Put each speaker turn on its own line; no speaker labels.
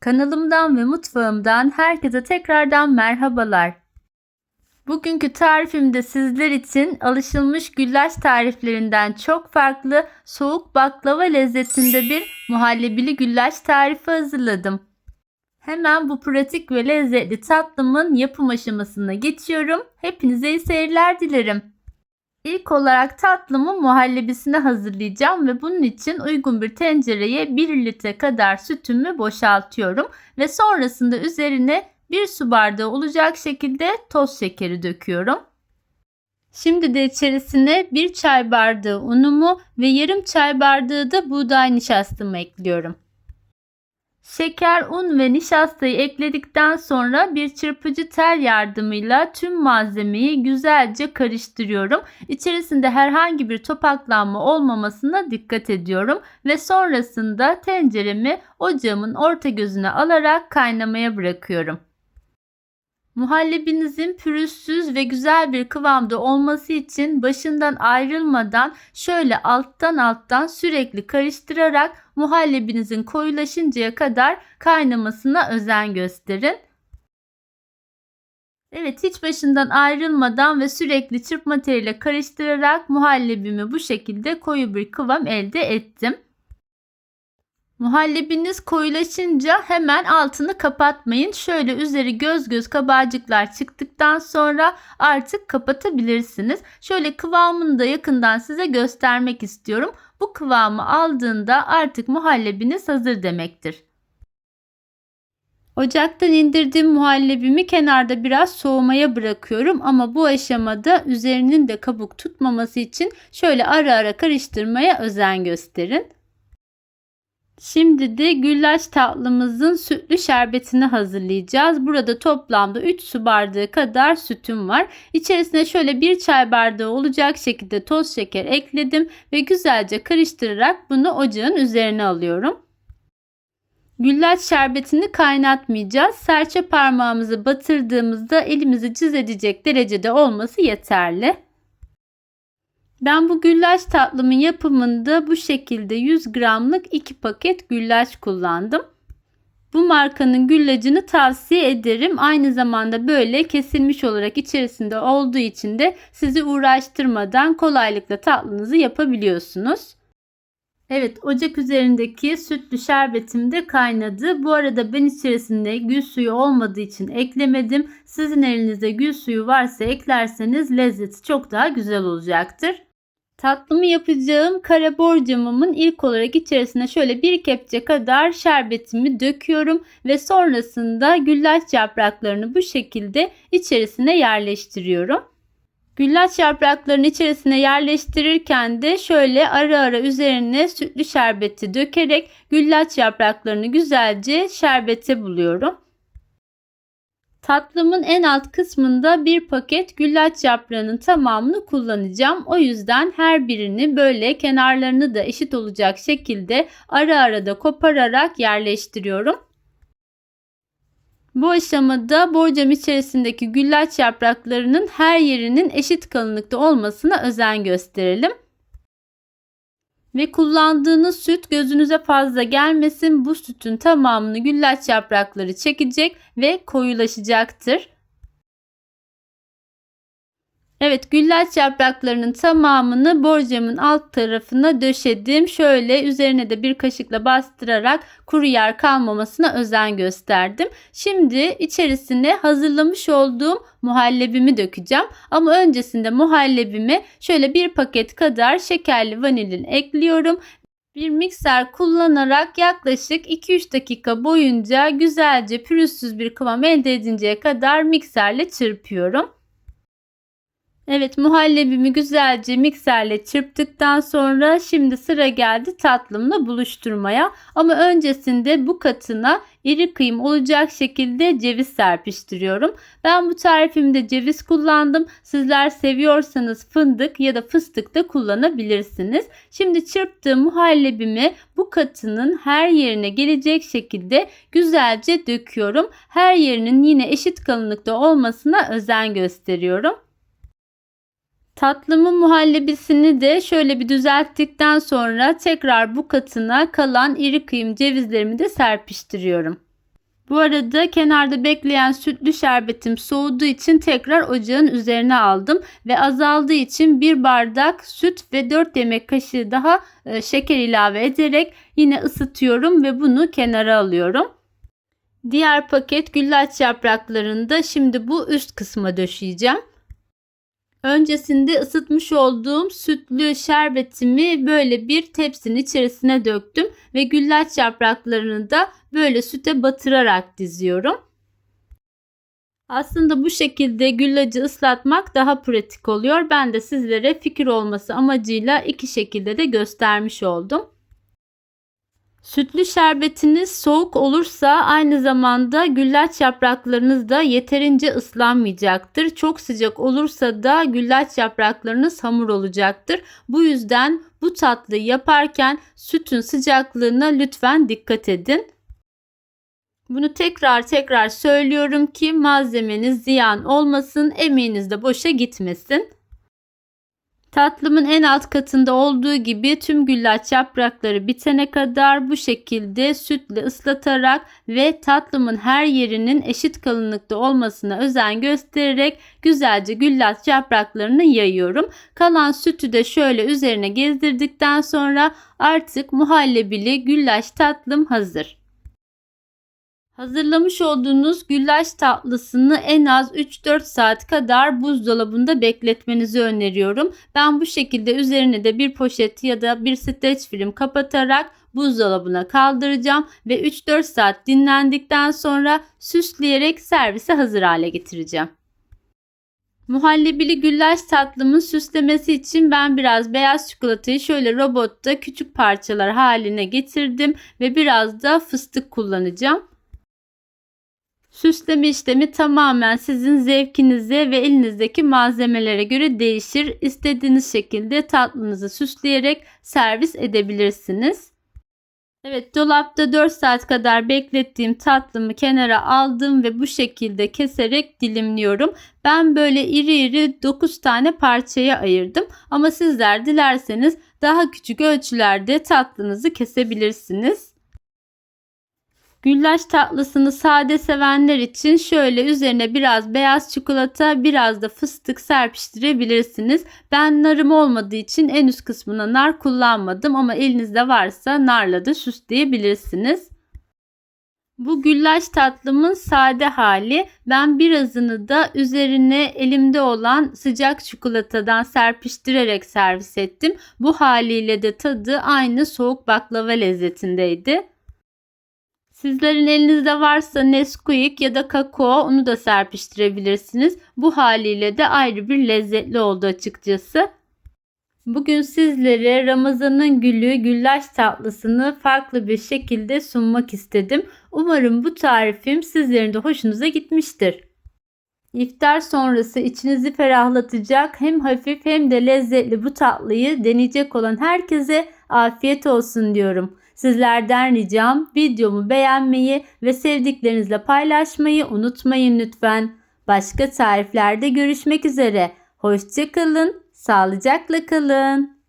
Kanalımdan ve mutfağımdan herkese tekrardan merhabalar. Bugünkü tarifimde sizler için alışılmış güllaç tariflerinden çok farklı soğuk baklava lezzetinde bir muhallebili güllaç tarifi hazırladım. Hemen bu pratik ve lezzetli tatlımın yapım aşamasına geçiyorum. Hepinize iyi seyirler dilerim. İlk olarak tatlımın muhallebisini hazırlayacağım ve bunun için uygun bir tencereye 1 litre kadar sütümü boşaltıyorum ve sonrasında üzerine 1 su bardağı olacak şekilde toz şekeri döküyorum. Şimdi de içerisine 1 çay bardağı unumu ve yarım çay bardağı da buğday nişastamı ekliyorum. Şeker, un ve nişastayı ekledikten sonra bir çırpıcı tel yardımıyla tüm malzemeyi güzelce karıştırıyorum. İçerisinde herhangi bir topaklanma olmamasına dikkat ediyorum ve sonrasında tenceremi ocağımın orta gözüne alarak kaynamaya bırakıyorum. Muhallebinizin pürüzsüz ve güzel bir kıvamda olması için başından ayrılmadan şöyle alttan alttan sürekli karıştırarak muhallebinizin koyulaşıncaya kadar kaynamasına özen gösterin. Evet hiç başından ayrılmadan ve sürekli çırpma teliyle karıştırarak muhallebimi bu şekilde koyu bir kıvam elde ettim. Muhallebiniz koyulaşınca hemen altını kapatmayın. Şöyle üzeri göz göz kabarcıklar çıktıktan sonra artık kapatabilirsiniz. Şöyle kıvamını da yakından size göstermek istiyorum. Bu kıvamı aldığında artık muhallebiniz hazır demektir. Ocaktan indirdiğim muhallebimi kenarda biraz soğumaya bırakıyorum ama bu aşamada üzerinin de kabuk tutmaması için şöyle ara ara karıştırmaya özen gösterin. Şimdi de güllaç tatlımızın sütlü şerbetini hazırlayacağız. Burada toplamda 3 su bardağı kadar sütüm var. İçerisine şöyle 1 çay bardağı olacak şekilde toz şeker ekledim ve güzelce karıştırarak bunu ocağın üzerine alıyorum. Güllaç şerbetini kaynatmayacağız. Serçe parmağımızı batırdığımızda elimizi cız edecek derecede olması yeterli. Ben bu güllaç tatlımın yapımında bu şekilde 100 gramlık 2 paket güllaç kullandım. Bu markanın güllacını tavsiye ederim. Aynı zamanda böyle kesilmiş olarak içerisinde olduğu için de sizi uğraştırmadan kolaylıkla tatlınızı yapabiliyorsunuz. Evet ocak üzerindeki sütlü şerbetim de kaynadı. Bu arada ben içerisinde gül suyu olmadığı için eklemedim. Sizin elinizde gül suyu varsa eklerseniz lezzeti çok daha güzel olacaktır. Tatlımı yapacağım kare borcamımın ilk olarak içerisine şöyle bir kepçe kadar şerbetimi döküyorum ve sonrasında güllaç yapraklarını bu şekilde içerisine yerleştiriyorum. Güllaç yapraklarını içerisine yerleştirirken de şöyle ara ara üzerine sütlü şerbeti dökerek güllaç yapraklarını güzelce şerbete buluyorum. Tatlımın en alt kısmında bir paket güllaç yaprağının tamamını kullanacağım. O yüzden her birini böyle kenarlarını da eşit olacak şekilde ara ara da kopararak yerleştiriyorum. Bu aşamada borcam içerisindeki güllaç yapraklarının her yerinin eşit kalınlıkta olmasına özen gösterelim. Ve kullandığınız süt gözünüze fazla gelmesin. Bu sütün tamamını güllaç yaprakları çekecek ve koyulaşacaktır. Evet güllaç yapraklarının tamamını borcamın alt tarafına döşedim. Şöyle üzerine de bir kaşıkla bastırarak kuru yer kalmamasına özen gösterdim. Şimdi içerisine hazırlamış olduğum muhallebimi dökeceğim. Ama öncesinde muhallebimi şöyle bir paket kadar şekerli vanilin ekliyorum bir mikser kullanarak yaklaşık 2-3 dakika boyunca güzelce pürüzsüz bir kıvam elde edinceye kadar mikserle çırpıyorum. Evet muhallebimi güzelce mikserle çırptıktan sonra şimdi sıra geldi tatlımla buluşturmaya. Ama öncesinde bu katına iri kıyım olacak şekilde ceviz serpiştiriyorum. Ben bu tarifimde ceviz kullandım. Sizler seviyorsanız fındık ya da fıstık da kullanabilirsiniz. Şimdi çırptığım muhallebimi bu katının her yerine gelecek şekilde güzelce döküyorum. Her yerinin yine eşit kalınlıkta olmasına özen gösteriyorum. Tatlımın muhallebisini de şöyle bir düzelttikten sonra tekrar bu katına kalan iri kıyım cevizlerimi de serpiştiriyorum. Bu arada kenarda bekleyen sütlü şerbetim soğuduğu için tekrar ocağın üzerine aldım ve azaldığı için bir bardak süt ve 4 yemek kaşığı daha e, şeker ilave ederek yine ısıtıyorum ve bunu kenara alıyorum. Diğer paket güllaç yapraklarını da şimdi bu üst kısma döşeyeceğim. Öncesinde ısıtmış olduğum sütlü şerbetimi böyle bir tepsinin içerisine döktüm ve güllaç yapraklarını da böyle süte batırarak diziyorum. Aslında bu şekilde güllacı ıslatmak daha pratik oluyor. Ben de sizlere fikir olması amacıyla iki şekilde de göstermiş oldum. Sütlü şerbetiniz soğuk olursa aynı zamanda güllaç yapraklarınız da yeterince ıslanmayacaktır. Çok sıcak olursa da güllaç yapraklarınız hamur olacaktır. Bu yüzden bu tatlıyı yaparken sütün sıcaklığına lütfen dikkat edin. Bunu tekrar tekrar söylüyorum ki malzemeniz ziyan olmasın, emeğiniz de boşa gitmesin. Tatlımın en alt katında olduğu gibi tüm güllaç yaprakları bitene kadar bu şekilde sütle ıslatarak ve tatlımın her yerinin eşit kalınlıkta olmasına özen göstererek güzelce güllaç yapraklarını yayıyorum. Kalan sütü de şöyle üzerine gezdirdikten sonra artık muhallebili güllaç tatlım hazır. Hazırlamış olduğunuz güllaç tatlısını en az 3-4 saat kadar buzdolabında bekletmenizi öneriyorum. Ben bu şekilde üzerine de bir poşet ya da bir streç film kapatarak buzdolabına kaldıracağım ve 3-4 saat dinlendikten sonra süsleyerek servise hazır hale getireceğim. Muhallebili güllaç tatlımın süslemesi için ben biraz beyaz çikolatayı şöyle robotta küçük parçalar haline getirdim ve biraz da fıstık kullanacağım. Süsleme işlemi tamamen sizin zevkinize ve elinizdeki malzemelere göre değişir. İstediğiniz şekilde tatlınızı süsleyerek servis edebilirsiniz. Evet dolapta 4 saat kadar beklettiğim tatlımı kenara aldım ve bu şekilde keserek dilimliyorum. Ben böyle iri iri 9 tane parçaya ayırdım ama sizler dilerseniz daha küçük ölçülerde tatlınızı kesebilirsiniz. Güllaç tatlısını sade sevenler için şöyle üzerine biraz beyaz çikolata biraz da fıstık serpiştirebilirsiniz. Ben narım olmadığı için en üst kısmına nar kullanmadım ama elinizde varsa narla da süsleyebilirsiniz. Bu güllaç tatlımın sade hali. Ben birazını da üzerine elimde olan sıcak çikolatadan serpiştirerek servis ettim. Bu haliyle de tadı aynı soğuk baklava lezzetindeydi. Sizlerin elinizde varsa Nesquik ya da kakao onu da serpiştirebilirsiniz. Bu haliyle de ayrı bir lezzetli oldu açıkçası. Bugün sizlere Ramazan'ın gülü güllaç tatlısını farklı bir şekilde sunmak istedim. Umarım bu tarifim sizlerin de hoşunuza gitmiştir. İftar sonrası içinizi ferahlatacak hem hafif hem de lezzetli bu tatlıyı deneyecek olan herkese afiyet olsun diyorum. Sizlerden ricam videomu beğenmeyi ve sevdiklerinizle paylaşmayı unutmayın lütfen. Başka tariflerde görüşmek üzere. Hoşçakalın, sağlıcakla kalın.